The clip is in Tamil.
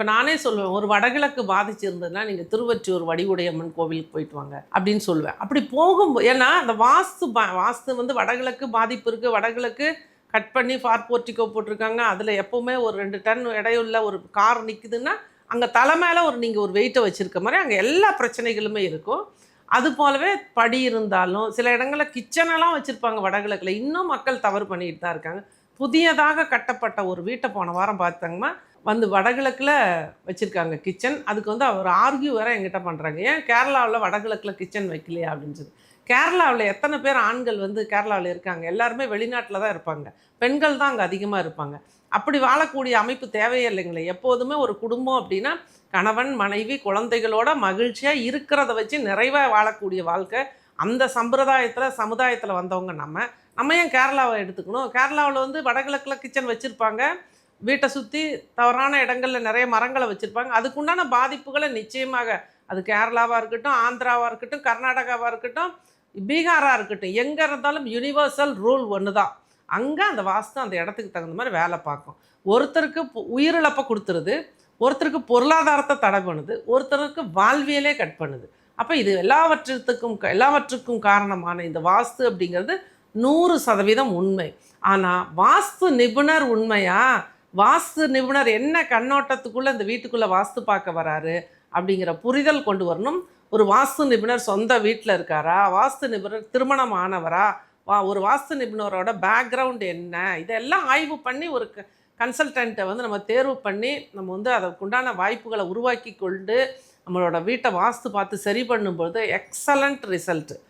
இப்போ நானே சொல்லுவேன் ஒரு வடகிழக்கு பாதிச்சிருந்ததுன்னா நீங்கள் திருவற்றியூர் வடிவுடையம்மன் கோவிலுக்கு போயிட்டு வாங்க அப்படின்னு சொல்லுவேன். அப்படி போகும்போது ஏன்னா அந்த வாஸ்து பா- வாஸ்து வந்து வடகிழக்கு பாதிப்பு இருக்குது வடகிழக்கு கட் பண்ணி ஃபார் போர்ட்டிகோ போட்டிருக்காங்க. அதில் எப்போவுமே ஒரு ரெண்டு டன் இடையுள்ள ஒரு கார் நிற்குதுன்னா அங்கே தலை மேலே ஒரு நீங்கள் ஒரு வெயிட்டை வச்சுருக்க மாதிரி அங்கே எல்லா பிரச்சனைகளுமே இருக்கும். அது போலவே படி இருந்தாலும் சில இடங்களில் கிச்சனெல்லாம் வச்சுருப்பாங்க வடகிழக்கில். இன்னும் மக்கள் தவறு பண்ணிட்டு தான் இருக்காங்க. புதியதாக கட்டப்பட்ட ஒரு வீட்டை போன வாரம் பார்த்தாங்கன்னா வந்து வடகிழக்கில் வச்சுருக்காங்க கிச்சன். அதுக்கு வந்து அவர் ஆர்கியூ வேறு எங்கிட்ட பண்ணுறாங்க ஏன் கேரளாவில் வடகிழக்கில் கிச்சன் வைக்கலையா அப்படின்னு சொல்லி. கேரளாவில் எத்தனை பேர் ஆண்கள் வந்து கேரளாவில் இருக்காங்க? எல்லாருமே வெளிநாட்டில் தான் இருப்பாங்க. பெண்கள் தான் அங்கே அதிகமாக இருப்பாங்க. அப்படி வாழக்கூடிய அமைப்பு தேவையே இல்லைங்களே. எப்போதுமே ஒரு குடும்பம் அப்படின்னா கணவன் மனைவி குழந்தைகளோட மகிழ்ச்சியாக இருக்கிறத வச்சு நிறைவாக வாழக்கூடிய வாழ்க்கை அந்த சம்பிரதாயத்தில் சமுதாயத்தில் வந்தவங்க நம்ம. நம்ம ஏன் கேரளாவை எடுத்துக்கணும்? கேரளாவில் வந்து வடகிழக்கில் கிச்சன் வச்சுருப்பாங்க. வீட்டை சுற்றி தவறான இடங்களில் நிறைய மரங்களை வச்சுருப்பாங்க. அதுக்குண்டான பாதிப்புகளை நிச்சயமாக அது கேரளாவாக இருக்கட்டும் ஆந்திராவாக இருக்கட்டும் கர்நாடகாவாக இருக்கட்டும் பீகாராக இருக்கட்டும் எங்கே இருந்தாலும் யுனிவர்சல் ரூல் ஒன்று தான் அங்கே அந்த வாஸ்து அந்த இடத்துக்கு தகுந்த மாதிரி வேலை பார்க்கும். ஒருத்தருக்கு பு- உயிரிழப்பை கொடுத்துருது ஒருத்தருக்கு பொருளாதாரத்தை தடை பண்ணுது ஒருத்தருக்கு வாழ்வியலே கட் பண்ணுது. அப்போ இது எல்லாவற்றுக்கும் எல்லாவற்றுக்கும் காரணமான இந்த வாஸ்து அப்படிங்கிறது நூறு சதவீதம் உண்மை. ஆனால் வாஸ்து நிபுணர் உண்மையாக வாஸ்து நிபுணர் என்ன கண்ணோட்டத்துக்குள்ளே இந்த வீட்டுக்குள்ளே வாஸ்து பார்க்க வராரு அப்படிங்கிற புரிதல் கொண்டு வரணும். ஒரு வாஸ்து நிபுணர் சொந்த வீட்டில் இருக்காரா? வாஸ்து நிபுணர் திருமணம் ஆனவரா? வா ஒரு வாஸ்து நிபுணரோட பேக்ரவுண்ட் என்ன? இதெல்லாம் ஆய்வு பண்ணி ஒரு கன்சல்டண்ட்டை வந்து நம்ம தேர்வு பண்ணி நம்ம வந்து அதற்குண்டான வாய்ப்புகளை உருவாக்கி கொண்டு நம்மளோட வீட்டை வாஸ்து பார்த்து சரி பண்ணும்போது எக்ஸலண்ட் ரிசல்ட்டு